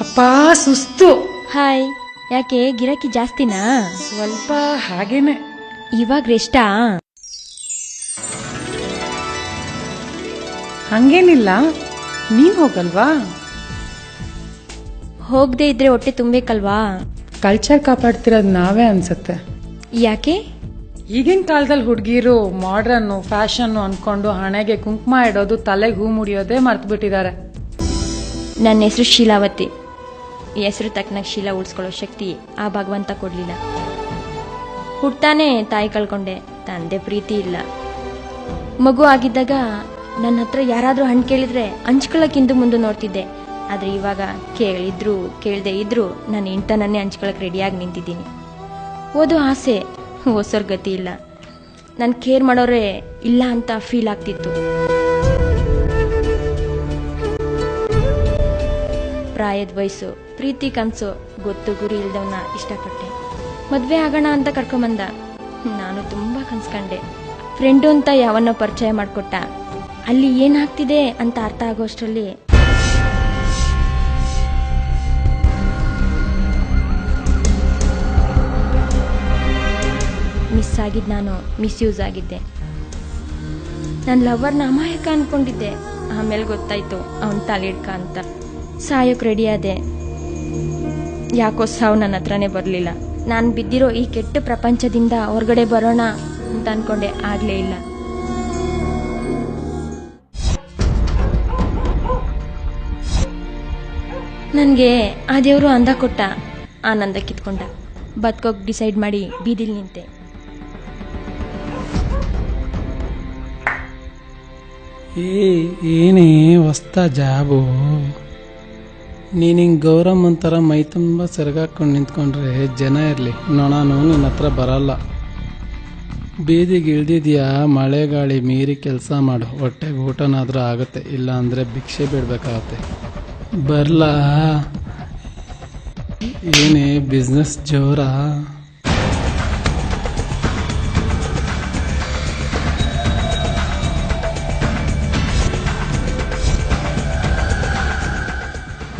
ಅಪ್ಪ ಸುಸ್ತು. ಹಾಯ್ ಯಾಕೆ ಗಿರಾಕಿ ಜಾಸ್ತಿನಾ? ಸ್ವಲ್ಪ ಹಾಗೇನೆ. ಇವಾಗ ರೆಸ್ಟ ಹಂಗೇನಿಲ್ಲ. ನೀವ್ ಹೋಗಲ್ವಾ? ಹೋಗದೆ ಇದ್ರೆ ಹೊಟ್ಟೆ ತುಂಬೇಕಲ್ವಾ? ಕಲ್ಚರ್ ಕಾಪಾಡ್ತಿರೋದು ನಾವೇ ಅನ್ಸುತ್ತೆ. ಯಾಕೆ? ಈಗಿನ ಕಾಲದಲ್ಲಿ ಹುಡುಗಿರು ಮಾಡ್ರನ್ನು ಫ್ಯಾಷನ್ನು ಅನ್ಕೊಂಡು ಹಣೆಗೆ ಕುಂಕುಮ ಇಡೋದು ತಲೆಗೆ ಹೂ ಮುಡಿಯೋದೇ ಮರ್ತು ಬಿಟ್ಟಿದ್ದಾರೆ ನನ್ನ ಹೆಸರು ಶೀಲಾವತಿ. ಹೆಸರು ತಕ್ಕನಾಗ ಶೀಲ ಉಳಿಸ್ಕೊಳ್ಳೋ ಶಕ್ತಿ ಆ ಭಗವಂತ ಕೊಡಲಿಲ್ಲ. ಹುಟ್ಟಾನೆ ತಾಯಿ ಕಳ್ಕೊಂಡೆ, ತಂದೆ ಪ್ರೀತಿ ಇಲ್ಲ. ಮಗು ಆಗಿದ್ದಾಗ ನನ್ನ ಹತ್ರ ಯಾರಾದರೂ ಹಣ್ಣು ಕೇಳಿದ್ರೆ ಹಂಚ್ಕೊಳ್ಳೋಕೆ ಹಿಂದೆ ಮುಂದೆ ನೋಡ್ತಿದ್ದೆ. ಆದರೆ ಇವಾಗ ಕೇಳಿದ್ರು, ಕೇಳದೆ ಇದ್ರು ನಾನು ಇಂಟನನ್ನೇ ಹಂಚ್ಕೊಳ್ಳೋಕೆ ರೆಡಿಯಾಗಿ ನಿಂತಿದ್ದೀನಿ. ಓದೋ ಆಸೆ ಓಸೋರ್ ಗತಿ ಇಲ್ಲ. ನಾನು ಕೇರ್ ಮಾಡೋರೇ ಇಲ್ಲ ಅಂತ ಫೀಲ್ ಆಗ್ತಿತ್ತು. ಪ್ರಾಯದ ವಯಸ್ಸು ಪ್ರೀತಿ ಕನಸು ಗೊತ್ತು ಗುರಿ ಇಲ್ದವನ್ನ ಇಷ್ಟಪಟ್ಟೆ. ಮದುವೆ ಆಗೋಣ ಅಂತ ಕರ್ಕೊಂಬಂದ. ನಾನು ತುಂಬಾ ಕನ್ಸ್ಕಂಡೆ ಫ್ರೆಂಡು ಅಂತ ಯಾವನ್ನೋ ಪರಿಚಯ ಮಾಡಿಕೊಟ್ಟ. ಅಲ್ಲಿ ಏನಾಗ್ತಿದೆ ಅಂತ ಅರ್ಥ ಆಗೋಷ್ಟರಲ್ಲಿ ಮಿಸ್ ಆಗಿದ್ದು ನಾನು, ಮಿಸ್ಯೂಸ್ ಆಗಿದ್ದೆ. ನನ್ನ ಲವರ್ನ ಅಮಾಯಕ ಅನ್ಕೊಂಡಿದ್ದೆ. ಆಮೇಲೆ ಗೊತ್ತಾಯ್ತು, ಅವನ್ ತಲೆಡ್ಕ ಅಂತ. ಸಾಯೋಕ್ ರೆಡಿ ಆದೆ. ಯಾಕೋ ಸಾವು ನನ್ನ ಹತ್ರನೇ ಬರಲಿಲ್ಲ. ನಾನು ಬಿದ್ದಿರೋ ಈ ಕೆಟ್ಟ ಪ್ರಪಂಚದಿಂದ ಹೊರಗಡೆ ಬರೋಣ ಅಂತ ಅನ್ಕೊಂಡೆ, ಆಗಲೇ ಇಲ್ಲ. ನನಗೆ ಆ ದೇವರು ಅಂದ ಕೊಟ್ಟ ಆನಂದ ಕಿತ್ಕೊಂಡ. ಬದುಕೋಕ್ ಡಿಸೈಡ್ ಮಾಡಿ ಬೀದಿಲಿ ನಿಂತೆ. ಏ, ಏನೇ ಹೊಸ್ತ ಜಾಬು. ನೀನು ಹಿಂಗೆ ಒಂಥರ ಮೈ ತುಂಬ ಸೆರಗಾಕೊಂಡು ನಿಂತ್ಕೊಂಡ್ರೆ ಜನ ಇರಲಿ. ನೊಣನು ನಿನ್ನ ಹತ್ರ ಬರಲ್ಲ. ಬೀದಿಗೆ ಇಳ್ದಿದ್ಯಾ ಮಳೆ ಗಾಳಿ ಮೀರಿ ಕೆಲಸ ಮಾಡು. ಹೊಟ್ಟೆಗೆ ಊಟನಾದರೂ ಆಗುತ್ತೆ ಇಲ್ಲ ಅಂದರೆ ಭಿಕ್ಷೆ ಬಿಡಬೇಕಾಗತ್ತೆ. ಬರಲಾ? ಏನೇ, ಬಿಸ್ನೆಸ್ ಜೋರಾ?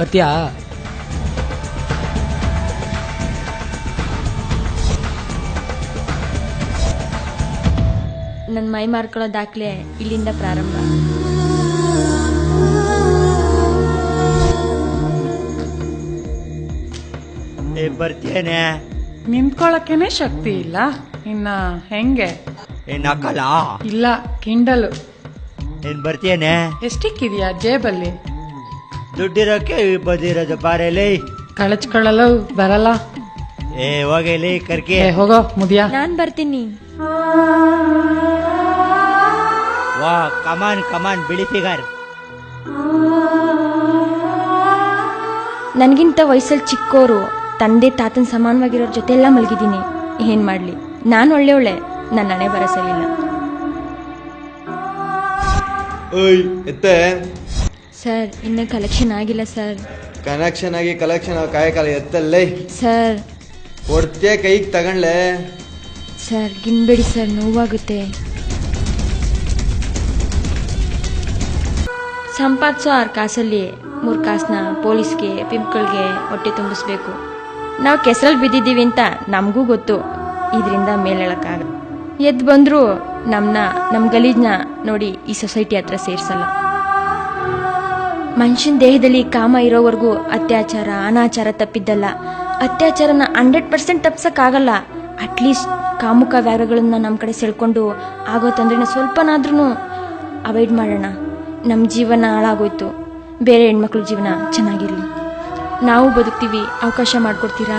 ಬರ್ತೀಯಾ? ನನ್ನ ಮೈ ಮಾರ್ಕೊಳ್ಳೋ ದಾಖಲೆ ಇಲ್ಲಿಂದ ಪ್ರಾರಂಭ. ಏ ಬರ್ತೀಯೇನೆ? ನಿಂತ್ಕೊಳಕ್ಕೇನೆ ಶಕ್ತಿ ಇಲ್ಲ. ಇನ್ನ ಹೆಂಗೆ? ಇಲ್ಲ ಕಿಂಡಲು. ಏನ್ ಬರ್ತೀಯೇನೆ? ಎಷ್ಟಿಕ್ಕಿದ್ಯಾ ಜೇಬಲ್ಲಿ? ದುಡ್ಡಿರೋಕೆ ಬದಿರೋದು ಬಾರೇಲಿ ಕಳಚ್ಕೊಳ್ಳಲು ಬರಲ್ಲ. ಏ ಹೋಗಲಿ ಕರ್ಕೆ. ಏ ಹೋಗೋ ಮುದಿಯ. ನಾನ್ ಬರ್ತೀನಿ. ವಾ ಕಮಾನ್ ಕಮಾನ್ ಬಿಳಿ ಫಿಗರ್ ನನಗಿಂತ ವಯಸ್ಸಲ್ಲಿ ಚಿಕ್ಕೋರು ತಂದೆ ತಾತನ ಸಮಾನವಾಗಿರೋ ಜೊತೆ ಎಲ್ಲ ಮಲಗಿದ್ದೀನಿ. ಏನ್ ಮಾಡ್ಲಿ? ನಾನು ಒಳ್ಳೆ ನನ್ನ ಹಣೆ ಬರಸಲಿಲ್ಲ ಓಯ್ ಎತ್ತೆ. ಸರ್ ಇನ್ನೂ ಕಲೆಕ್ಷನ್ ಆಗಿಲ್ಲ ಸರ್ ಕನೆಕ್ಷನ್ ಆಗಿ ಕಲೆಕ್ಷನ್ ಕಾಯಕಾಲ ಎತ್ತಲ್ಲೇ. ಸರ್ ಒಡ್ತೇ ಕೈಗೆ ತಗೊಂಡ್ಲೆ. ಸರ್ ಗಿನ್ಬೇಡಿ ಸರ್ ನೋವಾಗುತ್ತೆ. ಸಂಪಾದಿಸೋ ಆರು ಕಾಸಲ್ಲಿ ಮೂರು ಕಾಸನ್ನ ಪೊಲೀಸ್ಗೆ ಪಿಂಪ್ಗಳಿಗೆ ಹೊಟ್ಟೆ ತುಂಬಿಸ್ಬೇಕು. ನಾವು ಕೆಸರಲ್ಲಿ ಬಿದ್ದಿದ್ದೀವಿ ಅಂತ ನಮಗೂ ಗೊತ್ತು. ಇದರಿಂದ ಮೇಲೇಳಕ್ಕಾಗ ಎದ್ದು ಬಂದರೂ ನಮ್ಮನ್ನ ನಮ್ಮ ಗಲೀಜನ್ನ ನೋಡಿ ಈ ಸೊಸೈಟಿ ಹತ್ರ ಸೇರಿಸಲ್ಲ. ಮನುಷ್ಯನ ದೇಹದಲ್ಲಿ ಕಾಮ ಇರೋವರೆಗೂ ಅತ್ಯಾಚಾರ, ಅನಾಚಾರ ತಪ್ಪಿದ್ದಲ್ಲ. ಅತ್ಯಾಚಾರನ ಹಂಡ್ರೆಡ್ ಪರ್ಸೆಂಟ್ ತಪ್ಸಕ್ಕಾಗಲ್ಲ. ಅಟ್ಲೀಸ್ಟ್ ಕಾಮುಕ ವ್ಯಾಗಗಳನ್ನ ನಮ್ಮ ಕಡೆ ಸೆಳ್ಕೊಂಡು ಆಗೋ ತೊಂದರೆನ ಸ್ವಲ್ಪನಾದ್ರೂ ಅವಾಯ್ಡ್ ಮಾಡೋಣ. ನಮ್ಮ ಜೀವನ ಹಾಳಾಗೋಯ್ತು. ಬೇರೆ ಹೆಣ್ಮಕ್ಳ ಜೀವನ ಚೆನ್ನಾಗಿರಲಿ. ನಾವು ಬದುಕ್ತೀವಿ, ಅವಕಾಶ ಮಾಡಿಕೊಡ್ತೀರಾ?